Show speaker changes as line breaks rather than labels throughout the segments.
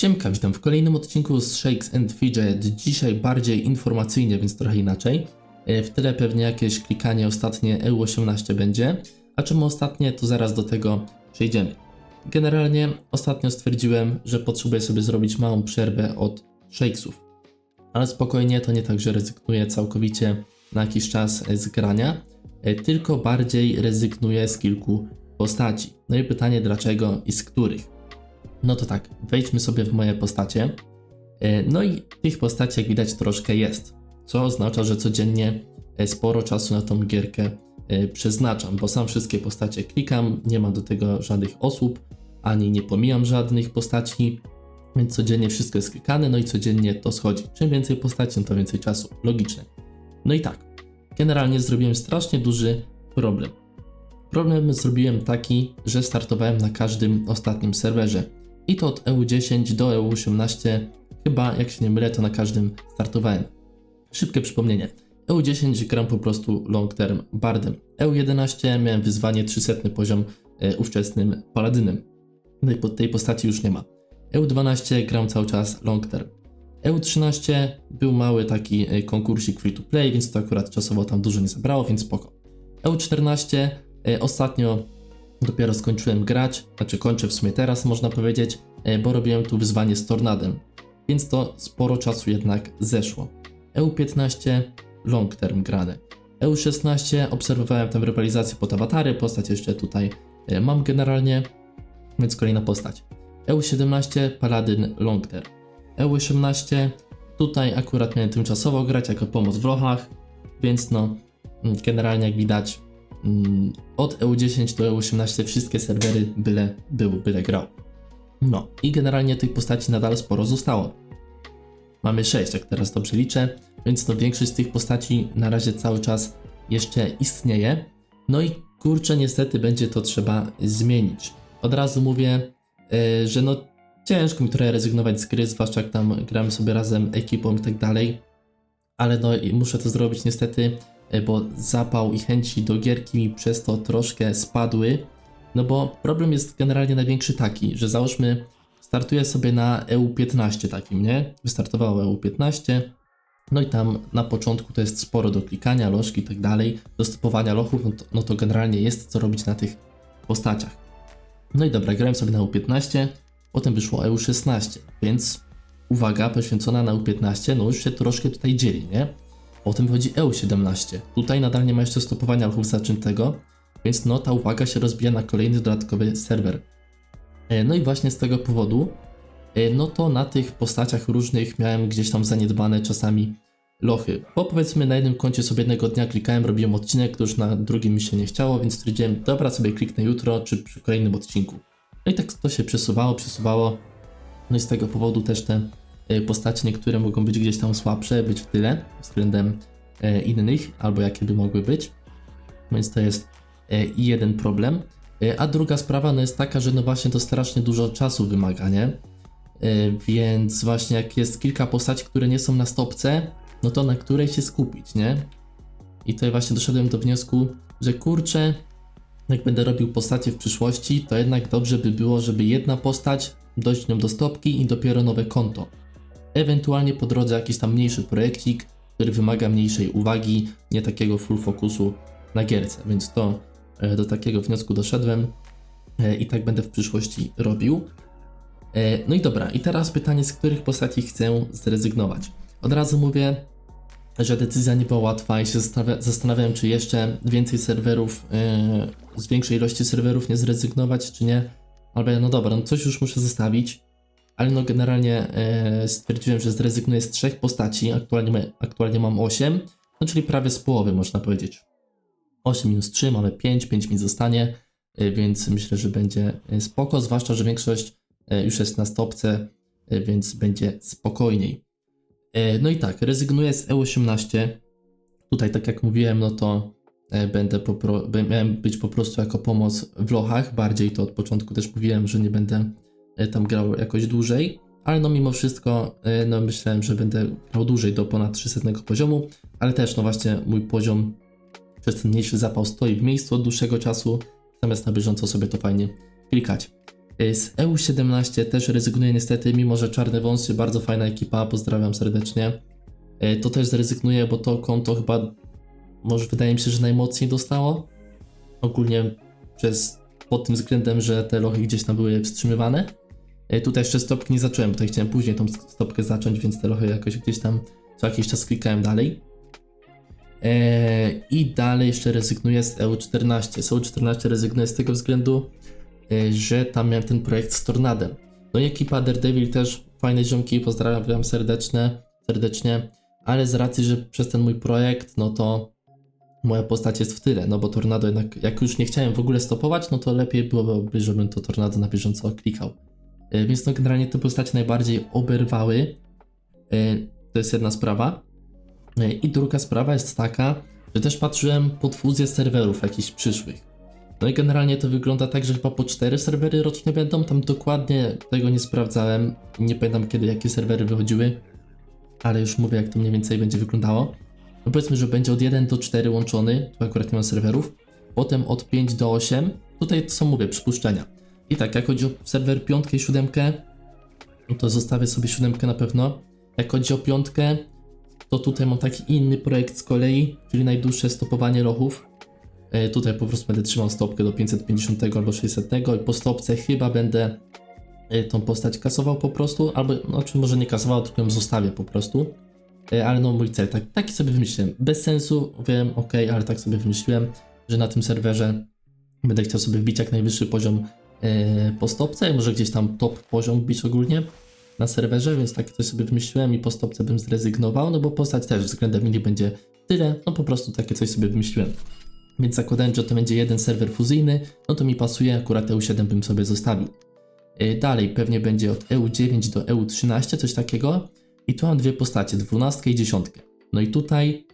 Siemka, witam w kolejnym odcinku z Shakes and Fidget. Dzisiaj bardziej informacyjnie, więc trochę inaczej. E, W tyle pewnie jakieś klikanie ostatnie EU18 będzie. A czemu ostatnie, to zaraz do tego przejdziemy. Generalnie ostatnio stwierdziłem, że potrzebuję sobie zrobić małą przerwę od Shakesów. Ale spokojnie, to nie tak, że rezygnuję całkowicie na jakiś czas z grania, e, tylko bardziej rezygnuję z kilku postaci. No i pytanie dlaczego i z których. No to tak, wejdźmy sobie w moje postacie. E, No i tych postaci, jak widać, troszkę jest. Co oznacza, że codziennie e, sporo czasu na tą gierkę e, przeznaczam, bo sam wszystkie postacie klikam, nie ma do tego żadnych osób, ani nie pomijam żadnych postaci, więc codziennie wszystko jest klikane, no i codziennie to schodzi. Czym więcej postaci, no to więcej czasu. Logiczne. No i tak, generalnie zrobiłem strasznie duży problem. Problem zrobiłem taki, że startowałem na każdym ostatnim serwerze. I to od EU10 do EU18, chyba jak się nie mylę, to na każdym startowałem. Szybkie przypomnienie. EU10 gram po prostu long term bardem. EU11 miałem wyzwanie 300 poziom e, ówczesnym paladynem. No i po tej postaci już nie ma. EU12 gram cały czas long term. EU13 był mały taki e, konkursik free to play, więc to akurat czasowo tam dużo nie zabrało, więc spoko. EU14 e, ostatnio dopiero skończyłem grać, znaczy kończę w sumie teraz można powiedzieć, e, bo robiłem tu wyzwanie z tornadem, więc to sporo czasu jednak zeszło. EU15 long term grane. EU16 obserwowałem tam rywalizację pod awatary, postać jeszcze tutaj e, mam generalnie, więc kolejna postać. EU17 Paladin long term. EU18 tutaj akurat miałem tymczasowo grać jako pomoc w lochach, więc no mm, generalnie jak widać od EU10 do EU18 wszystkie serwery byle był, byle grał. No i generalnie tych postaci nadal sporo zostało. Mamy 6, jak teraz dobrze liczę, więc no większość z tych postaci na razie cały czas jeszcze istnieje. No i kurczę, niestety będzie to trzeba zmienić. Od razu mówię, yy, że no ciężko mi trochę rezygnować z gry, zwłaszcza jak tam gramy sobie razem ekipą i tak dalej. Ale no muszę to zrobić niestety, bo zapał i chęci do gierki mi przez to troszkę spadły. No bo problem jest generalnie największy taki, że załóżmy startuję sobie na EU15 takim, nie? Wystartowało EU15, no i tam na początku to jest sporo do klikania, lożki i tak dalej, do stopowania lochów, no to, no to generalnie jest co robić na tych postaciach. No i dobra, grałem sobie na U15, potem wyszło EU16, więc uwaga, poświęcona na U15, no już się troszkę tutaj dzieli, nie? Potem wychodzi EU17, tutaj nadal nie ma jeszcze stopowania lochów zaczętego, więc no ta uwaga się rozbija na kolejny dodatkowy serwer. E, No i właśnie z tego powodu, e, no to na tych postaciach różnych miałem gdzieś tam zaniedbane czasami lochy. Bo powiedzmy na jednym koncie sobie jednego dnia klikałem, robiłem odcinek, to już na drugim mi się nie chciało, więc stwierdziłem, dobra, sobie kliknę jutro czy przy kolejnym odcinku. No i tak to się przesuwało, przesuwało. No i z tego powodu też te postacie niektóre mogą być gdzieś tam słabsze, być w tyle względem e, innych, albo jakie by mogły być. Więc to jest e, jeden problem. E, A druga sprawa no jest taka, że no właśnie to strasznie dużo czasu wymaga, nie? E, Więc właśnie jak jest kilka postaci, które nie są na stopce, no to na której się skupić, nie? I tutaj właśnie doszedłem do wniosku, że kurczę, jak będę robił postacie w przyszłości, to jednak dobrze by było, żeby jedna postać dojść nią do stopki i dopiero nowe konto. Ewentualnie po drodze jakiś tam mniejszy projekcik, który wymaga mniejszej uwagi, nie takiego full fokusu na gierce, więc to e, do takiego wniosku doszedłem e, i tak będę w przyszłości robił. E, No i dobra, i teraz pytanie, z których postaci chcę zrezygnować. Od razu mówię, że decyzja nie była łatwa i się zastanawia- zastanawiałem, czy jeszcze więcej serwerów, z większej ilości serwerów nie zrezygnować, czy nie. Ale no dobra, no coś już muszę zostawić. Ale no generalnie e, stwierdziłem, że zrezygnuję z trzech postaci, aktualnie, aktualnie mam 8, no czyli prawie z połowy można powiedzieć. 8 minus 3, mamy 5, 5 mi zostanie, y, więc myślę, że będzie y, spoko, zwłaszcza, że większość już jest na stopce, więc będzie spokojniej. No i tak, rezygnuję z E18. Tutaj, tak jak mówiłem, no to będę miałem być po prostu jako pomoc w lochach, bardziej to od początku też mówiłem, że nie będę tam grał jakoś dłużej, ale no mimo wszystko, y, no myślałem, że będę grał dłużej do ponad 300 poziomu, ale też no właśnie mój poziom przez ten mniejszy zapał stoi w miejscu od dłuższego czasu, zamiast na bieżąco sobie to fajnie klikać. E, Z EU17 też rezygnuję niestety, mimo że Czarne Wąsy, bardzo fajna ekipa, pozdrawiam serdecznie. E, To też zrezygnuję, bo to konto chyba, może wydaje mi się, że najmocniej dostało. Ogólnie przez, pod tym względem, że te lochy gdzieś tam były wstrzymywane. E, Tutaj jeszcze stopki nie zacząłem, tutaj chciałem później tą stopkę zacząć, więc te lochy jakoś gdzieś tam co jakiś czas klikałem dalej. Eee, I dalej jeszcze rezygnuję z EU14. Z EU14 rezygnuję z tego względu, e, że tam miałem ten projekt z Tornadem. No i ekipa Daredevil też fajne ziomki, pozdrawiam serdeczne, serdecznie, ale z racji, że przez ten mój projekt, no to moja postać jest w tyle, no bo Tornado jednak, jak już nie chciałem w ogóle stopować, no to lepiej byłoby, żebym to Tornado na bieżąco klikał. E, Więc no generalnie te postacie najbardziej oberwały. E, To jest jedna sprawa. E, I druga sprawa jest taka, że też patrzyłem pod fuzję serwerów jakichś przyszłych. No i generalnie to wygląda tak, że chyba po cztery serwery rocznie będą. Tam dokładnie tego nie sprawdzałem. Nie pamiętam kiedy jakie serwery wychodziły, ale już mówię jak to mniej więcej będzie wyglądało. No powiedzmy, że będzie od 1 do 4 łączony, tu akurat nie mam serwerów. Potem od 5 do 8. Tutaj są mówię przypuszczenia. I tak, jak chodzi o serwer 5 i 7, no to zostawię sobie 7 na pewno. Jak chodzi o piątkę, to tutaj mam taki inny projekt z kolei, czyli najdłuższe stopowanie lochów. E, tutaj po prostu będę trzymał stopkę do 550 albo 600 i po stopce chyba będę e, tą postać kasował po prostu, albo, znaczy może nie kasował, tylko ją zostawię po prostu. E, ale no mój cel, tak, taki sobie wymyśliłem. Bez sensu, wiem, ok, ale tak sobie wymyśliłem, że na tym serwerze będę chciał sobie wbić jak najwyższy poziom po stopce, może gdzieś tam top poziom wbić ogólnie na serwerze, więc tak coś sobie wymyśliłem i po stopce bym zrezygnował, no bo postać też względem mini będzie tyle, no po prostu takie coś sobie wymyśliłem. Więc zakładając, że to będzie jeden serwer fuzyjny, no to mi pasuje, akurat EU7 bym sobie zostawił. Yy, Dalej pewnie będzie od EU9 do EU13, coś takiego. I tu mam dwie postacie, 12 i 10. No i tutaj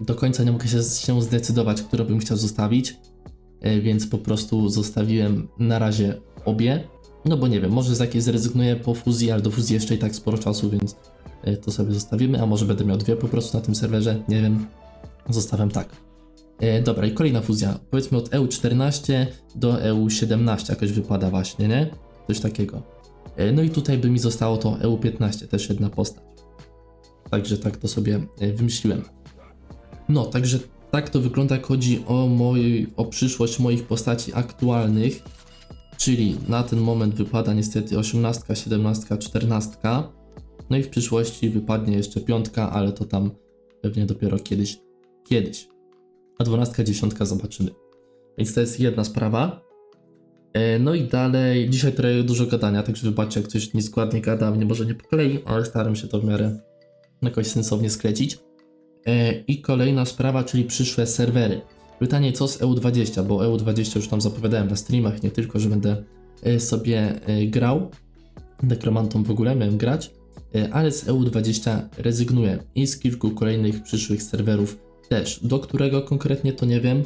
do końca nie mogę się, zdecydować, którą bym chciał zostawić, więc po prostu zostawiłem na razie obie. No bo nie wiem, może z jakiej zrezygnuję po fuzji, ale do fuzji jeszcze i tak sporo czasu, więc y, to sobie zostawimy, a może będę miał dwie po prostu na tym serwerze, nie wiem. Zostawiam tak. E, dobra, i kolejna fuzja. Powiedzmy od EU14 do EU17 jakoś wypada właśnie, nie? Coś takiego. E, no i tutaj by mi zostało to EU15, też jedna postać. Także tak to sobie e, wymyśliłem. No, także tak to wygląda, jak chodzi o, moj, o przyszłość moich postaci aktualnych. Czyli na ten moment wypada niestety 18, 17, 14. No i w przyszłości wypadnie jeszcze piątka, ale to tam pewnie dopiero kiedyś. Kiedyś. A 12, 10 zobaczymy. Więc to jest jedna sprawa. E, No i dalej, dzisiaj trochę dużo gadania, także wybaczcie, jak coś nieskładnie gadam, nie może nie po kolei, ale staram się to w miarę jakoś sensownie sklecić. E, I kolejna sprawa, czyli przyszłe serwery. Pytanie, co z EU20, bo EU20 już tam zapowiadałem na streamach, nie tylko, że będę e, sobie e, grał, nekromantą w ogóle miałem grać, ale z EU20 rezygnuję i z kilku kolejnych przyszłych serwerów też. Do którego konkretnie to nie wiem,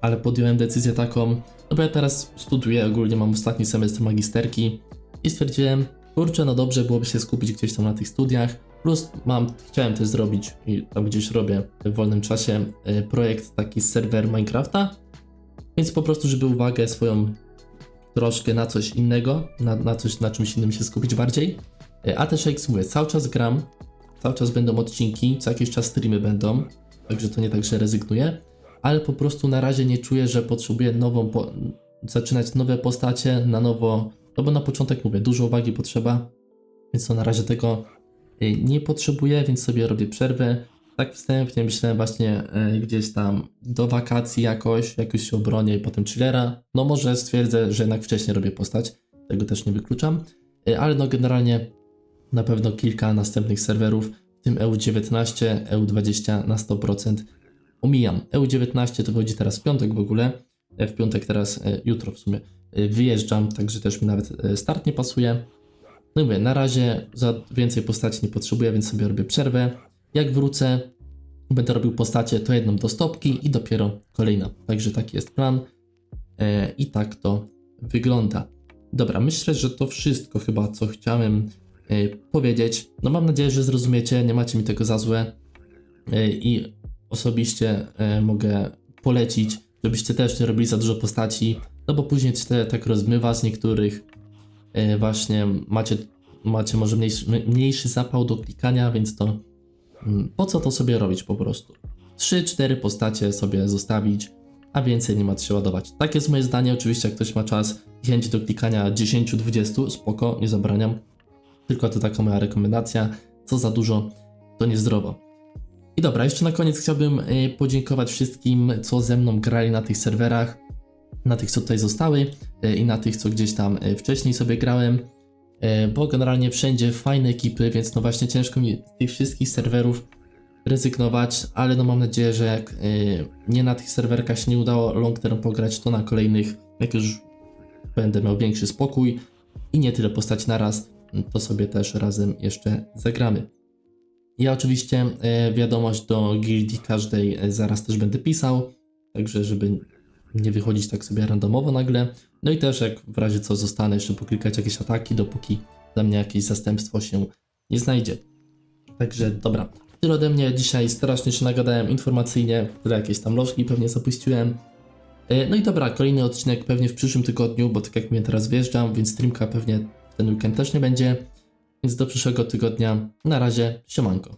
ale podjąłem decyzję taką, no bo ja teraz studiuję, ogólnie mam ostatni semestr magisterki i stwierdziłem, kurczę, no dobrze byłoby się skupić gdzieś tam na tych studiach, plus mam, chciałem też zrobić i tam gdzieś robię w wolnym czasie e, projekt taki z serwer Minecrafta, więc po prostu, żeby uwagę swoją troszkę na coś innego, na, na coś, na czymś innym się skupić bardziej. E, A też jak mówię, cały czas gram, cały czas będą odcinki, co jakiś czas streamy będą, także to nie tak, że rezygnuję, ale po prostu na razie nie czuję, że potrzebuję nową, po, zaczynać nowe postacie na nowo, no bo na początek mówię, dużo uwagi potrzeba, więc to na razie tego y, nie potrzebuję, więc sobie robię przerwę. Tak wstępnie myślałem właśnie y, gdzieś tam do wakacji jakoś, jak się obronię i potem chillera. No może stwierdzę, że jednak wcześniej robię postać, tego też nie wykluczam, Y, ale no generalnie na pewno kilka następnych serwerów, w tym E EU19, EU20 na 100% omijam. EU19 to wychodzi teraz w piątek w ogóle, w piątek teraz, e, jutro w sumie, e, wyjeżdżam, także też mi nawet e, start nie pasuje. No i mówię, na razie za więcej postaci nie potrzebuję, więc sobie robię przerwę. Jak wrócę, będę robił postacie to jedną do stopki i dopiero kolejna. Także taki jest plan e, i tak to wygląda. Dobra, myślę, że to wszystko chyba, co chciałem e, powiedzieć. No mam nadzieję, że zrozumiecie, nie macie mi tego za złe e, i osobiście e, mogę polecić, żebyście też nie robili za dużo postaci, no bo później się tak rozmywa z niektórych, e, właśnie macie, macie może mniejszy, mniejszy zapał do klikania, więc to mm, po co to sobie robić po prostu? 3-4 postacie sobie zostawić, a więcej nie ma co się ładować. Tak jest moje zdanie, oczywiście jak ktoś ma czas i chęć do klikania 10-20, spoko, nie zabraniam, tylko to taka moja rekomendacja, co za dużo, to niezdrowo. I dobra, jeszcze na koniec chciałbym y, podziękować wszystkim, co ze mną grali na tych serwerach, na tych, co tutaj zostały y, i na tych, co gdzieś tam y, wcześniej sobie grałem, bo generalnie wszędzie fajne ekipy, więc no właśnie ciężko mi z tych wszystkich serwerów rezygnować, ale no mam nadzieję, że jak nie na tych serwerkach się nie udało long term pograć, to na kolejnych, jak już będę miał większy spokój i nie tyle postaci naraz, to sobie też razem jeszcze zagramy. Ja oczywiście e, wiadomość do gildii każdej e, zaraz też będę pisał, także żeby nie wychodzić tak sobie randomowo nagle. No i też jak w razie co zostanę jeszcze poklikać jakieś ataki, dopóki dla mnie jakieś zastępstwo się nie znajdzie. Także dobra, tyle ode mnie. Dzisiaj strasznie się nagadałem informacyjnie, tyle jakieś tam lożki pewnie zapuściłem. E, No i dobra, kolejny odcinek pewnie w przyszłym tygodniu, bo tak jak mnie teraz wjeżdżam, więc streamka pewnie ten weekend też nie będzie. Więc do przyszłego tygodnia. Na razie, siemanko.